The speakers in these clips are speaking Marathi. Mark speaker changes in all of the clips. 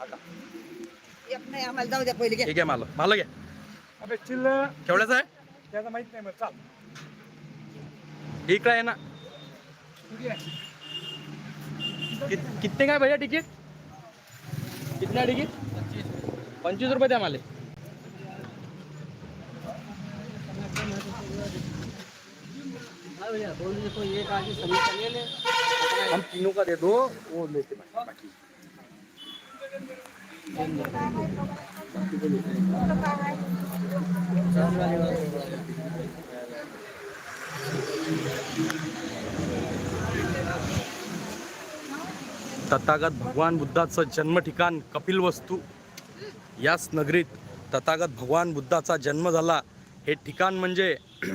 Speaker 1: एक नाही आम्हाला जाऊ द्या पहिले घ्या.
Speaker 2: हे घ्या मला. मला घ्या.
Speaker 3: अबे चिल्ल.
Speaker 2: केवढ्याचं आहे?
Speaker 3: त्याचं माहीत नाही मग चाल.
Speaker 2: हे काय आहे ना.
Speaker 3: किती आहे?
Speaker 2: कित- कितने काय भैया तिकीट कितना तिकीट पंचवीस रुपये द्या मला. हम तीनों का दे दो वो लेते हैं. बाकी तथागत भगवान बुद्धाचं जन्म ठिकाण कपिल वस्तू. याच नगरीत तथागत भगवान बुद्धाचा जन्म झाला. हे ठिकाण म्हणजे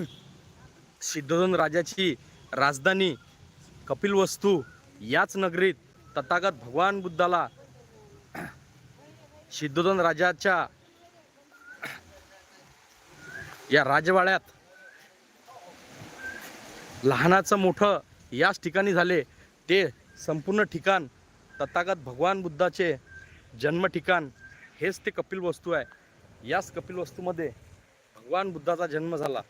Speaker 2: सिद्धोधन राजाची राजधानी कपिल वस्तू. याच नगरीत तथागत भगवान बुद्धाला सिद्धोधन राजाच्या या राजवाड्यात लहानाचं मोठं याच ठिकाणी झाले. ते संपूर्ण ठिकाण तथागत भगवान बुद्धाचे जन्म ठिकाण हेच ते कपिल वस्तू आहे. याच कपिल वस्तूमध्ये भगवान बुद्धाचा जन्म झाला.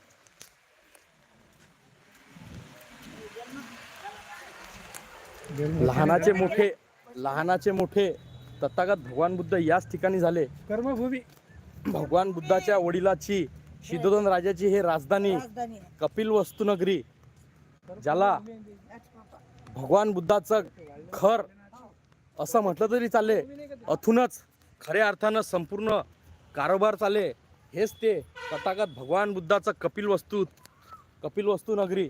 Speaker 2: लहानाचे मोठे लहानाचे मोठे तथागत भगवान बुद्ध याच ठिकाणी झाले.
Speaker 3: कर्मभूमी.
Speaker 2: भगवान बुद्धाच्या वडिलाची सिद्धोधन राजाची हे राजधानी. कपिल वस्तू नगरी ज्याला भगवान बुद्धाचं खर असं म्हटलं तरी चाले अथूनच खऱ्या अर्थानं संपूर्ण कारोबार चाले हेच ते तथागत भगवान बुद्धाचं कपिल वस्तू कपिल वस्तू नगरी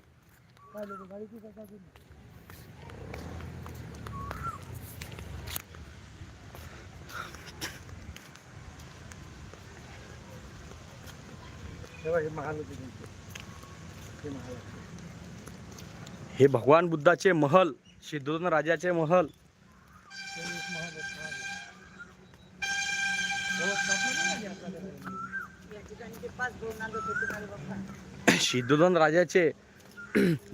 Speaker 3: तेव्हा हे हे
Speaker 2: हे भगवान बुद्धाचे महल सिद्धोधन राजाचे महल. सिद्धोधन राजाचे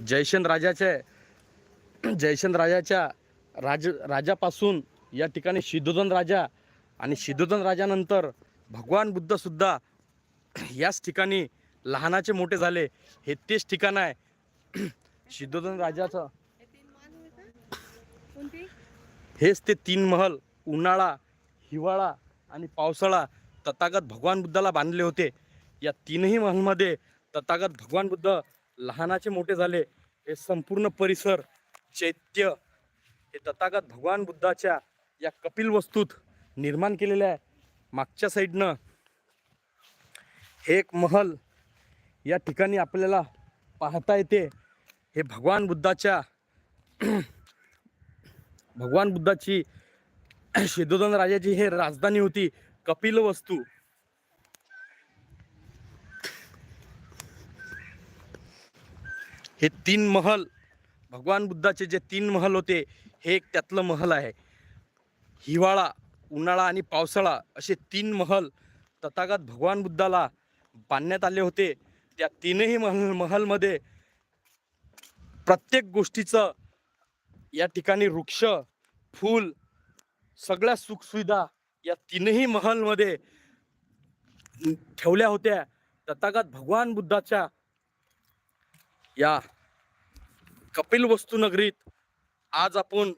Speaker 2: जयशन राजाचे जयशन राजाच्या राज राजापासून या ठिकाणी सिद्धोधन राजा आणि सिद्धोधन राजानंतर भगवान बुद्धसुद्धा याच ठिकाणी लहानाचे मोठे झाले हे तेच ठिकाण आहे. सिद्धोधन राजाचं. हेच ते तीन महल उन्हाळा हिवाळा आणि पावसाळा तथागत भगवान बुद्धाला बांधले होते. या तीनही महलमध्ये तथागत भगवान बुद्ध लहानाचे मोठे झाले. हे संपूर्ण परिसर चैत्य हे तथागत भगवान बुद्धाच्या या कपिल वस्तूत निर्माण केलेल्या आहे. मागच्या साईडनं एक महल या ठिकाणी आपल्याला पाहता येते. हे भगवान बुद्धाच्या भगवान बुद्धाची शेदोदन राजाची हे राजधानी होती कपिल वस्तू. हे तीन महल भगवान बुद्धाचे जे तीन महल होते हे एक त्यातलं महल आहे. हिवाळा उन्हाळा आणि पावसाळा असे तीन महल तथागत भगवान बुद्धाला बांधण्यात आले होते. त्या तीनही महल महलमध्ये प्रत्येक गोष्टीचं या ठिकाणी वृक्ष फूल सगळ्या सुखसुविधा या तीनही महलमध्ये ठेवल्या होत्या. तथागत भगवान बुद्धाच्या या कपिल वस्तूनगरीत आज आपण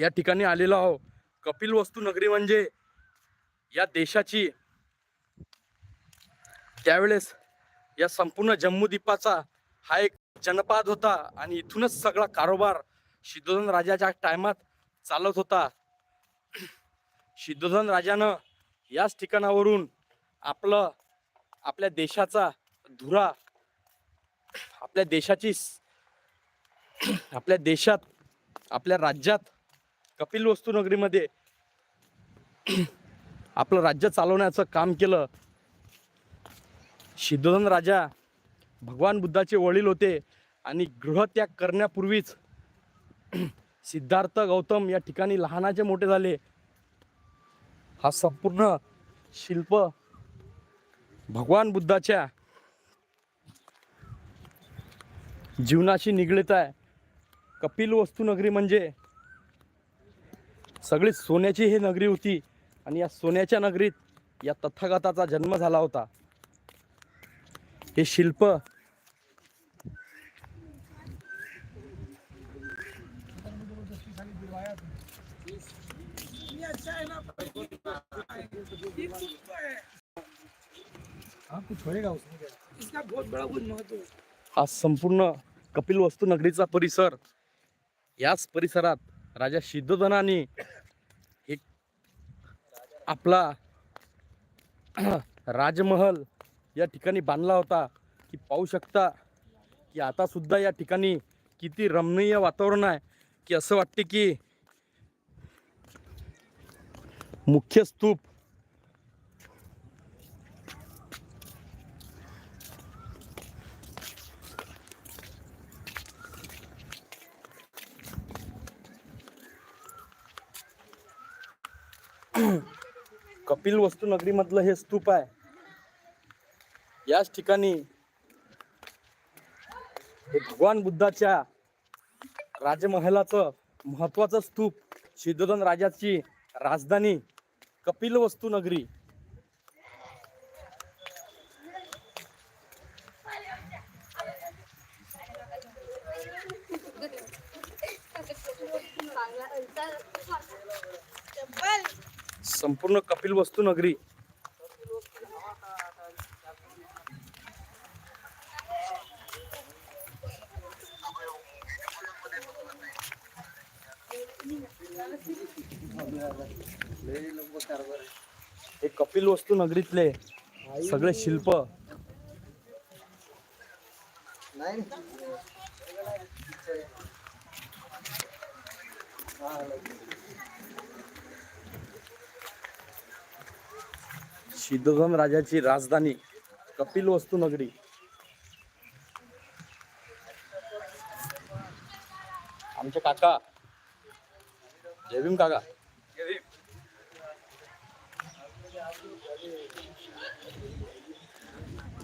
Speaker 2: या ठिकाणी आलेलो आहोत. कपिल वस्तू नगरी म्हणजे या देशाची त्यावेळेस या संपूर्ण जम्मू हा एक जनपाद होता आणि इथूनच सगळा कारोबार सिद्धोधन राजाच्या टायमात चालत होता. सिद्धोधन राजानं याच ठिकाणावरून आपलं आपल्या देशाचा धुरा आपल्या देशाची आपल्या देशात आपल्या राज्यात कपिल वस्तू नगरीमध्ये आपलं राज्य चालवण्याचं काम केलं. शिद्धोधन राजा भगवान बुद्धाचे वडील होते आणि गृहत्याग करण्यापूर्वीच सिद्धार्थ गौतम या ठिकाणी लहानाचे मोठे झाले. हा संपूर्ण शिल्प भगवान बुद्धाच्या जीवनाशी निगडीत आहे. कपिल वस्तू नगरी म्हणजे सगळी सोन्याची ही नगरी होती आणि या सोन्याच्या नगरीत या तथागताचा जन्म झाला होता हे शिल्प
Speaker 3: हाँ कुछ होएगा उसमें क्या इसका बहुत बड़ा हे शिल्प. हा
Speaker 2: संपूर्ण कपिलवस्तू नगरीचा परिसर. याच परिसरात राजा सिद्धोधनाने एक आपला राजमहल या ठिकाणी बांधला होता की पाहू शकता की आता सुद्धा या ठिकाणी किती रमणीय वातावरण आहे की असं वाटते की मुख्य स्तूप कपिल वस्तू नगरीमधलं हे स्तूप आहे. याच ठिकाणी भगवान बुद्धाच्या राजमहालाचं महत्वाचं स्तूप सिद्धोधन राजाची राजधानी कपिल वस्तू नगरी. संपूर्ण कपिल वस्तू नगरी. कपिल वस्तू नगरीतले. सगळे शिल्प. सिद्धोधन राजाची राजधानी कपिल वस्तू नगरी. आमचे काका. जयभीम काका या या
Speaker 3: या इकडून या इकडून झाडावर या इकडून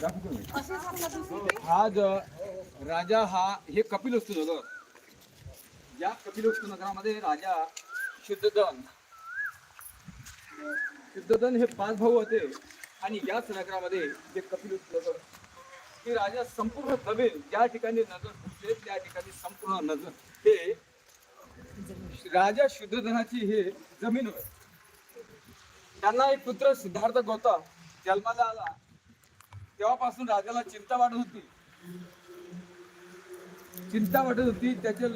Speaker 3: दाखवतो हा ज राजा हा हे कपिल वस्तू नगर या कपिल वस्तू नगरामध्ये राजा शुद्धदन. शुद्धदन हे पाच भाऊ होते. आणि याच नगरामध्ये जे कपिल वस्तू नगर हे राजा संपूर्ण जमीन ज्या ठिकाणी नजर फुटते त्या ठिकाणी संपूर्ण नजर. हे राजा शुद्धधनाची हे जमीन होय. त्यांना एक पुत्र सिद्धार्थ गौतम जन्माला आला. तेव्हापासून राजाला चिंता वाटत होती. चिंता वाटत होती. त्याचे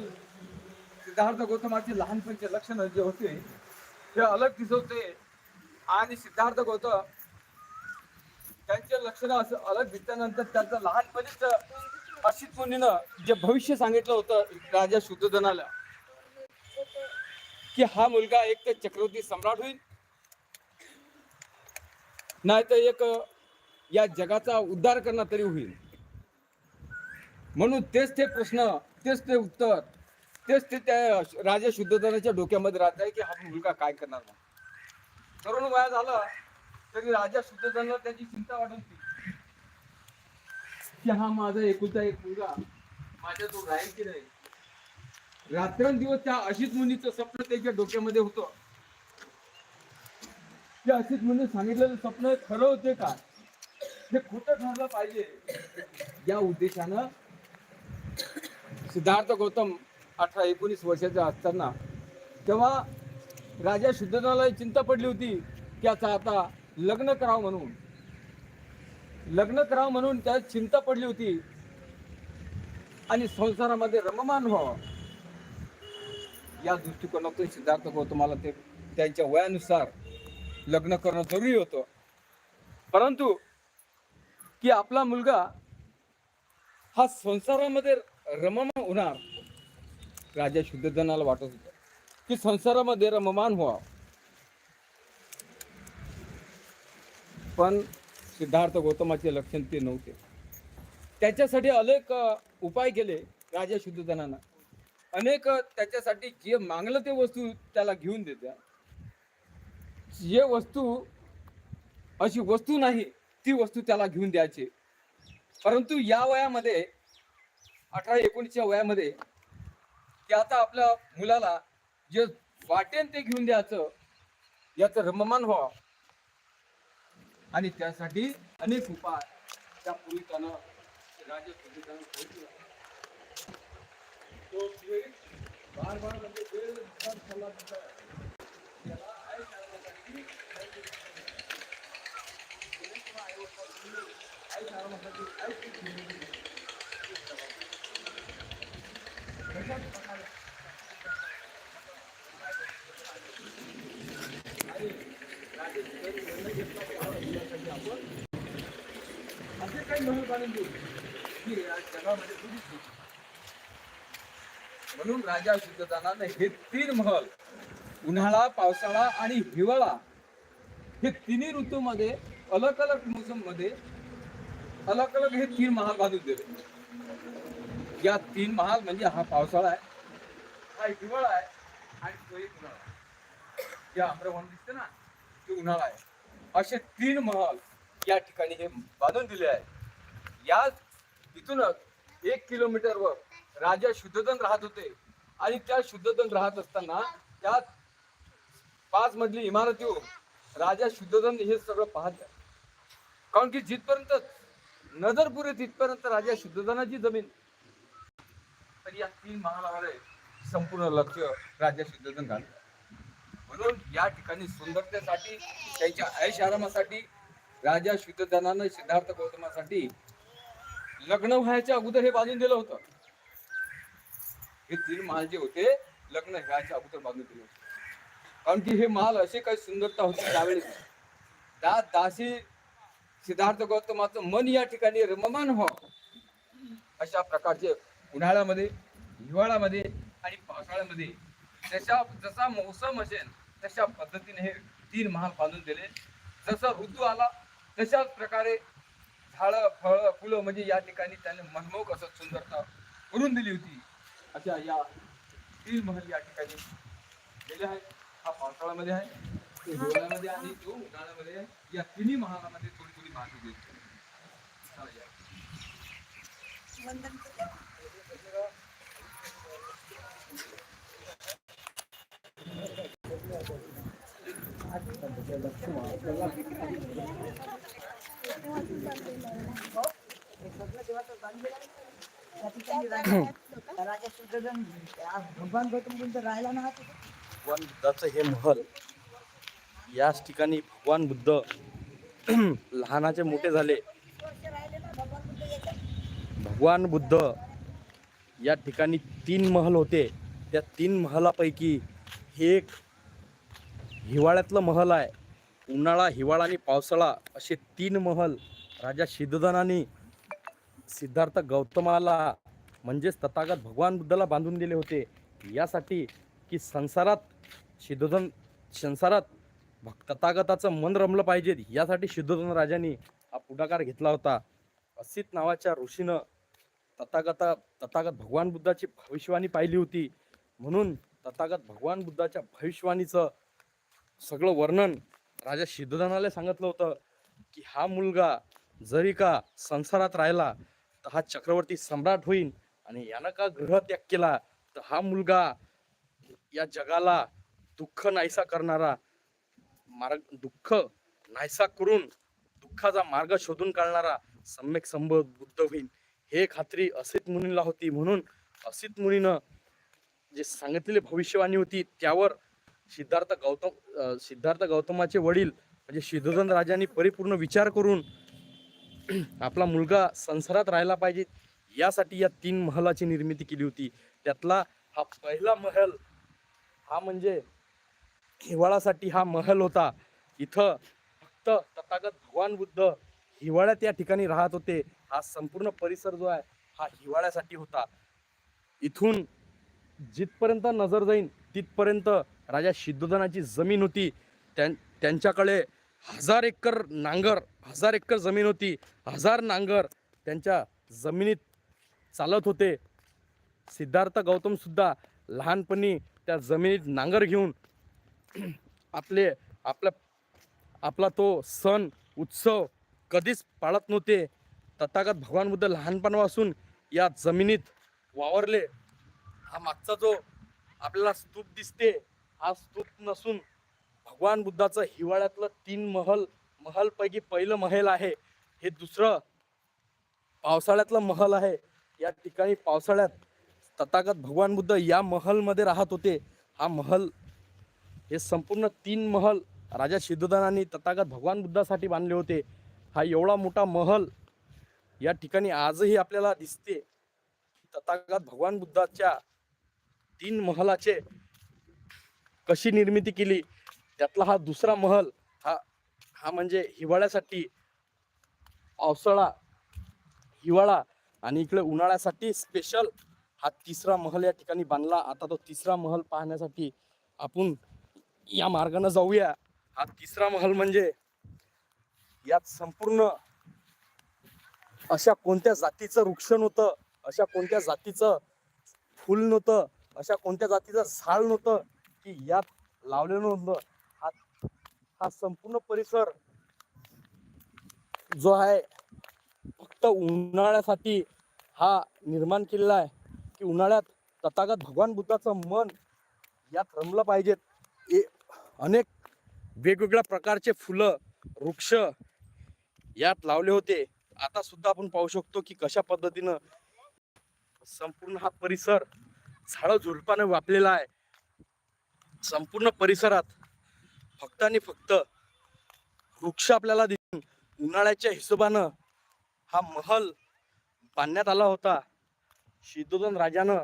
Speaker 3: सिद्धार्थ गौतमाचे लहानपणचे लक्षण जे होते ते अलग दिसत होते आणि सिद्धार्थ गौतम त्यांचे लक्षण असं अलग दिसल्यानंतर त्यांचं लहानपणीच अशित मुनीनं जे भविष्य सांगितलं होतं राजा शुद्धोधनाला की हा मुलगा एक तर चक्रवर्ती सम्राट होईल. नाही तर एक या जगाचा उद्धार करणं तरी होईल. म्हणून तेच ते प्रश्न तेच ते उत्तर तेच ते त्या राजा शुद्धोधनाच्या डोक्यामध्ये राहत आहे की हा मुलगा काय करणार नाही तरुण वया झालं तरी राजा शुद्धधनाला त्याची चिंता वाटत होती की हा माझा एकुलता एक मुलगा माझ्या तो राहील की नाही? रात्रंदिवस त्या अशित मुनीचं स्वप्न त्याच्या डोक्यामध्ये होतं. त्या अशित मुनी सांगितलेलं स्वप्न खरं होते का? हे खोटं ठरलं पाहिजे. या उद्देशानं सिद्धार्थ गौतम अठरा एकोणीस वर्षाचा असताना तेव्हा राजा शुद्धनाला चिंता पडली होती की आता आता लग्न करावं म्हणून. लग्न करावं म्हणून त्या चिंता पडली होती आणि संसारामध्ये रममान व्हावं. या दृष्टिकोनातून सिद्धार्थ गौतमाला ते त्यांच्या वयानुसार लग्न करणं जरुरी होतं. परंतु की आपला मुलगा हा संसारामध्ये रममान होणार. राजा शुद्धधनाला वाटत होतं. की संसारामध्ये रममान व्हावं. पण सिद्धार्थ गौतमाचे लक्षण ते नव्हते. त्याच्यासाठी अनेक उपाय केले राजा शुद्धोधनानं अनेक त्याच्यासाठी जे मागलं ते वस्तू त्याला घेऊन देत्या. जे वस्तू अशी वस्तू नाही ती वस्तू त्याला घेऊन द्यायची. परंतु या वयामध्ये अठरा एकोणीसच्या वयामध्ये ते आता आपल्या मुलाला जे वाटेन ते घेऊन द्यायचं याचं रममान व्हावं. आणि त्यासाठी अनेक उपाय त्या पूर्वीतानं राजा तो वेळ बार बार म्हणजे वेळनुसार सल्ला देत आहे. त्याला आई सांगण्यासाठी, आई सांगण्यासाठी, आई शिकवण्यासाठी. तशाच प्रकारे आणि राजेश जरी निर्णय घेतला की हा मुलासाठी आपण असे काही देऊ की जगामध्ये म्हणून राजा शुद्धदानाने हे तीन महल उन्हाळा पावसाळा आणि हिवाळा हे तिन्ही ऋतूमध्ये अलग अलग मोसममध्ये अलग अलग हे तीन महाल बांधून दिले. या तीन महाल म्हणजे हा पावसाळा आहे हा हिवाळा आहे आणि तो एक उन्हाळा आहे. जे आम्रवन दिसते ना ते उन्हाळा आहे. असे तीन महाल या ठिकाणी हे बांधून दिले आहे या इथूनच एक किलोमीटरवर राजा शुद्धोधन राहत होते. आणि त्या शुद्धोधन राहत असताना त्या पाच मधली इमारतीवर राजा शुद्धोधन हे सगळं पाहत कारण की जिथपर्यंत नजरपुरे तिथपर्यंत राजा शुद्धोधनाची जमीन. तर या तीन महालावर संपूर्ण लक्ष राजा शुद्धोधन घालतं. म्हणून या ठिकाणी सुंदरतेसाठी त्यांच्या ऐश आरामासाठी राजा शुद्धधनानं सिद्धार्थ गौतमासाठी लग्न व्हायच्या अगोदर हे बांधून दिलं होतं. हे तीन महाल जे होते लग्न व्हायच्या अगोदर बांधून दिले होते. कारण की हे महाल असे काही सुंदरता होती त्यावेळेस. त्या दासी सिद्धार्थ गौतमाचं मन या ठिकाणी रममान व्हावं हो. अशा प्रकारचे उन्हाळ्यामध्ये हिवाळ्यामध्ये आणि पावसाळ्यामध्ये जशा जसा मोसम असेल तशा पद्धतीने हे तीन महाल बांधून दिले. जसा ऋतू आला तशाच प्रकारे झाडं फळं फुलं म्हणजे या ठिकाणी त्याने मनमोहक असं सुंदरता करून दिली होती. अशा या तीन महल या ठिकाणी गेले आहेत. हा पावसाळ्यामध्ये आहे तो हिवाळ्यामध्ये आणि तो उन्हाळ्यामध्ये आहे या तिन्ही महालामध्ये थोडी
Speaker 1: भगवान गौतम बुद्ध राहिला ना
Speaker 2: भगवान बुद्धाचं हे महल याच ठिकाणी भगवान बुद्ध लहानाचे मोठे झाले.
Speaker 1: भगवान बुद्ध
Speaker 2: भगवान बुद्ध या ठिकाणी तीन महल होते. त्या तीन महलापैकी हे एक हिवाळ्यातलं महल आहे. उन्हाळा हिवाळा आणि पावसाळा असे तीन महल राजा सिद्धदानाने सिद्धार्थ गौतमाला म्हणजेच तथागत भगवान बुद्धाला बांधून दिले होते. यासाठी की संसारात सिद्धोधन संसारात भक तथागताचं मन रमलं पाहिजे. यासाठी सिद्धोधन राजांनी हा पुढाकार घेतला होता. असित नावाच्या ऋषीनं तथागता तथागत भगवान बुद्धाची भविष्यवाणी पाहिली होती. म्हणून तथागत भगवान बुद्धाच्या भविष्यवाणीचं सगळं वर्णन राजा सिद्धधनाला सांगितलं होतं की हा मुलगा जरी का संसारात राहिला तर हा चक्रवर्ती सम्राट होईल आणि यानं का ग्रह त्याग केला? तर हा मुलगा या जगाला दुःख नाहीसा करणारा मार्ग दुःख नाहीसा करून दुःखाचा मार्ग शोधून काढणारा सम्यक संबोध बुद्ध होईल. हे खात्री असित मुनीला होती. म्हणून असित मुनीनं जे सांगितलेली भविष्यवाणी होती त्यावर सिद्धार्थ गौतम सिद्धार्थ गौतमाचे वडील म्हणजे शिधोधन राजांनी परिपूर्ण विचार करून आपला मुलगा संसारात राहायला पाहिजे यासाठी या तीन महलाची निर्मिती केली होती. त्यातला हा पहिला महल हा म्हणजे हिवाळासाठी हा महल होता. इथं फक्त तथागत भगवान बुद्ध हिवाळ्यात या ठिकाणी राहत होते. हा संपूर्ण परिसर जो आहे हा हिवाळ्यासाठी होता. इथून जिथपर्यंत नजर जाईन तिथपर्यंत राजा सिद्धोधनाची जमीन होती. त्यां त्यांच्याकडे हजार एकर नांगर हजार एकर जमीन होती. हजार नांगर त्यांच्या जमिनीत चालत होते. सिद्धार्थ गौतमसुद्धा लहानपणी त्या जमिनीत नांगर घेऊन आपले आपला आपला तो सण उत्सव कधीच पाळत नव्हते. तथागत भगवान बुद्ध लहानपणापासून या जमिनीत वावरले. हा मागचा जो आपल्याला स्तूप दिसते हा स्तूप नसून भगवान बुद्धाचं हिवाळ्यातलं तीन महल महलपैकी पहिलं महल आहे. हे दुसरं पावसाळ्यातलं महल आहे. या ठिकाणी पावसाळ्यात तथागत भगवान बुद्ध या महलमध्ये राहत होते. हा महल हे संपूर्ण तीन महल राजा सिद्धदानाने तथागत भगवान बुद्धासाठी बांधले होते. हा एवढा मोठा महल या ठिकाणी आजही आपल्याला दिसते. तथागत भगवान बुद्धाच्या तीन महलाचे कशी निर्मिती केली त्यातला हा दुसरा महल हा हा म्हणजे हिवाळ्यासाठी पावसाळा हिवाळा आणि इकडे उन्हाळ्यासाठी स्पेशल हा तिसरा महल या ठिकाणी बांधला. आता तो तिसरा महल पाहण्यासाठी आपण या मार्गाने जाऊया. हा तिसरा महल म्हणजे यात संपूर्ण अशा कोणत्या जातीचं वृक्ष नव्हतं अशा कोणत्या जातीचं फुल नव्हतं अशा कोणत्या जातीचं झाड नव्हतं की यात लावलेलं नव्हतं. हा हा संपूर्ण परिसर जो आहे फक्त उन्हाळ्यासाठी हा निर्माण केलेला आहे. की उन्हाळ्यात तथागत भगवान बुद्धाचं मन यात रमलं पाहिजेत. ए अनेक वेगवेगळ्या प्रकारचे फुलं वृक्ष यात लावले होते. आता सुद्धा आपण पाहू शकतो की कशा पद्धतीनं संपूर्ण हा परिसर झाडं झुडपाने व्यापलेला आहे. संपूर्ण परिसरात फक्त आणि फक्त वृक्ष आपल्याला दिसून उन्हाळ्याच्या हिशोबानं हा महल बांधण्यात आला होता. शिदोदन राजानं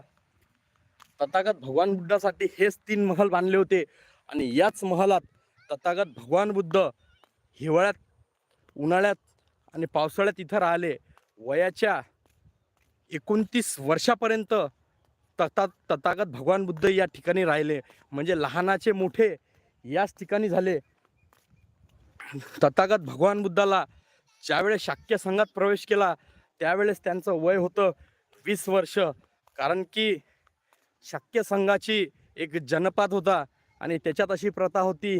Speaker 2: तथागत भगवान बुद्धासाठी हेच तीन महल बांधले होते. आणि याच महालात तथागत भगवान बुद्ध हिवाळ्यात उन्हाळ्यात आणि पावसाळ्यात इथं राहिले. वयाच्या एकोणतीस वर्षापर्यंत तथा तथागत भगवान बुद्ध या ठिकाणी राहिले. म्हणजे लहानाचे मोठे याच ठिकाणी झाले. तथागत भगवान बुद्धाला ज्यावेळेस शाक्य संघात प्रवेश केला त्यावेळेस त्यांचं वय होतं वीस वर्ष. कारण की शाक्य संघाची एक जनपात होता. आणि त्याच्यात अशी प्रथा होती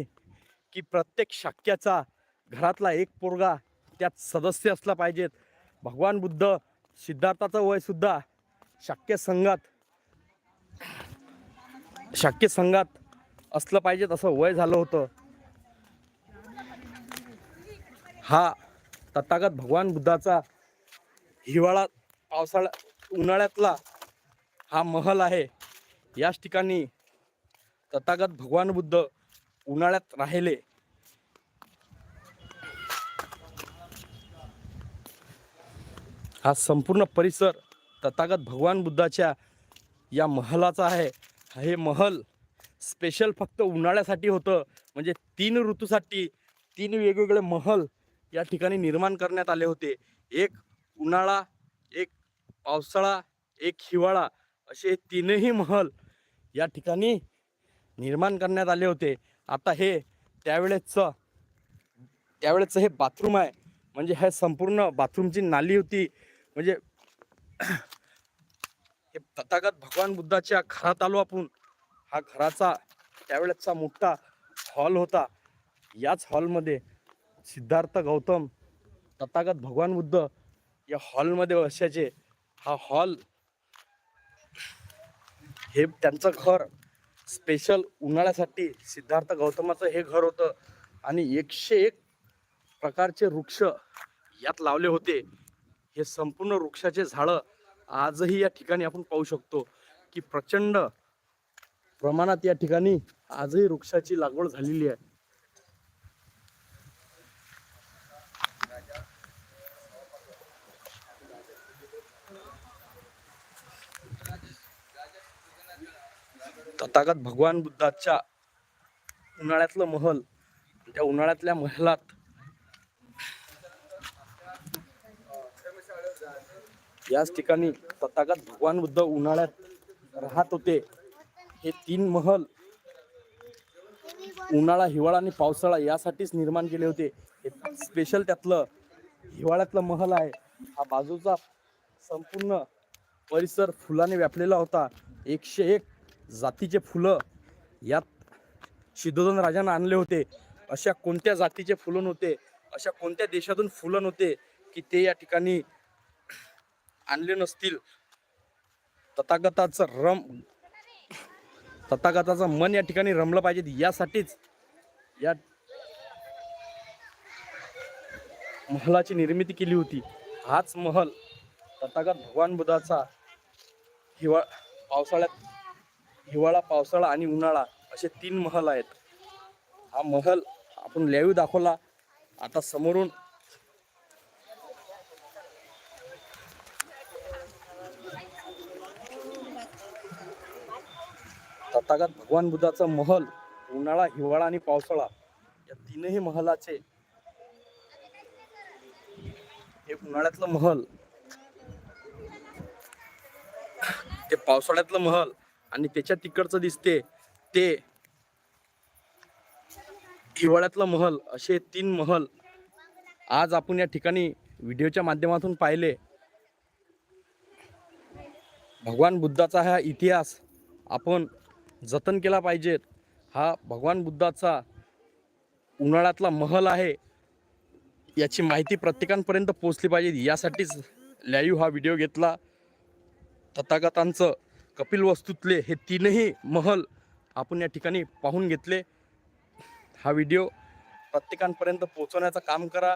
Speaker 2: की प्रत्येक शाक्याचा घरातला एक पोरगा त्यात सदस्य असला पाहिजेत. भगवान बुद्ध सिद्धार्थाचं वयसुद्धा शाक्य संघात शाक्य संघात असलं पाहिजेत असं वय झालं होतं. हा तथागत भगवान बुद्धाचा हिवाळा पावसाळा उन्हाळ्यातला हा महल आहे. याच ठिकाणी तथागत भगवान बुद्ध उन्हाळ्यात राहिले. हा संपूर्ण परिसर तथागत भगवान बुद्धाच्या या महलाचा आहे. हे महल स्पेशल फक्त उन्हाळ्यासाठी होतं. म्हणजे तीन ऋतूसाठी तीन वेगवेगळे महल या ठिकाणी निर्माण करण्यात आले होते. एक उन्हाळा एक पावसाळा एक हिवाळा असे तीनही महल या ठिकाणी निर्माण करण्यात आले होते. आता हे त्यावेळेसचं त्यावेळेचं हे बाथरूम आहे. म्हणजे हे संपूर्ण बाथरूमची नाली होती. म्हणजे हे तथागत भगवान बुद्धाच्या घरात आलो आपण. हा घराचा त्यावेळेसचा मोठा हॉल होता. याच हॉलमध्ये सिद्धार्थ गौतम तथागत भगवान बुद्ध या हॉलमध्ये बसायचे. हा हॉल हे त्यांचं घर स्पेशल उन्हाळ्यासाठी सिद्धार्थ गौतमाचं हे घर होतं. आणि एकशे एक प्रकारचे वृक्ष यात लावले होते. हे संपूर्ण वृक्षाचे झाडं आजही या ठिकाणी आपण पाहू शकतो की प्रचंड प्रमाणात या ठिकाणी आजही वृक्षाची लागवड झालेली आहे. तथागत भगवान बुद्धाच्या उन्हाळ्यातलं महल त्या उन्हाळ्यातल्या महलात याच ठिकाणी तथागत भगवान बुद्ध उन्हाळ्यात राहत होते. हे तीन महल उन्हाळा हिवाळा आणि पावसाळा यासाठीच निर्माण केले होते. स्पेशल त्यातलं हिवाळ्यातलं महल आहे. हा बाजूचा संपूर्ण परिसर फुलाने व्यापलेला होता. एकशे एक जातीचे फुलं यात सिद्धोधन राजानं आणले होते. अशा कोणत्या जातीचे फुलं नव्हते? अशा कोणत्या देशातून फुलं नव्हते की ते या ठिकाणी आणले नसतील? तथागताचं रम तथागताचं मन या ठिकाणी रमलं पाहिजे. यासाठीच या महलाची निर्मिती केली होती. हाच महल तथागत भगवान बुद्धाचा हिवाळ पावसाळ्यात हिवाळा पावसाळा आणि उन्हाळा असे तीन महल आहेत. हा महल आपण लाईव्ह दाखवला. आता समोरून तथागत भगवान बुद्धाचा महल उन्हाळा हिवाळा आणि पावसाळा या तीनही महलाचे हे उन्हाळ्यातलं महल ते पावसाळ्यातलं महल आणि त्याच्या तिकडचं दिसते ते हिवाळ्यातलं महल असे तीन महल आज आपण या ठिकाणी व्हिडिओच्या माध्यमातून पाहिले. भगवान बुद्धाचा हा इतिहास आपण जतन केला पाहिजेत हा भगवान बुद्धाचा उन्हाळ्यातला महल आहे याची माहिती प्रत्येकांपर्यंत पोहोचली पाहिजे. यासाठीच लाईव्ह हा व्हिडिओ घेतला. तथागतांचं कपिल वस्तूतले हे तीनही महल आपण या ठिकाणी पाहून घेतले. हा व्हिडिओ प्रत्येकांपर्यंत पोहोचवण्याचं काम करा.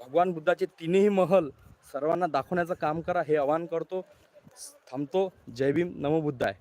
Speaker 2: भगवान बुद्धाचे तीनही महल सर्वांना दाखवण्याचं काम करा हे आवाहन करतो. थांबतो. जय भीम. नमो बुद्धाय.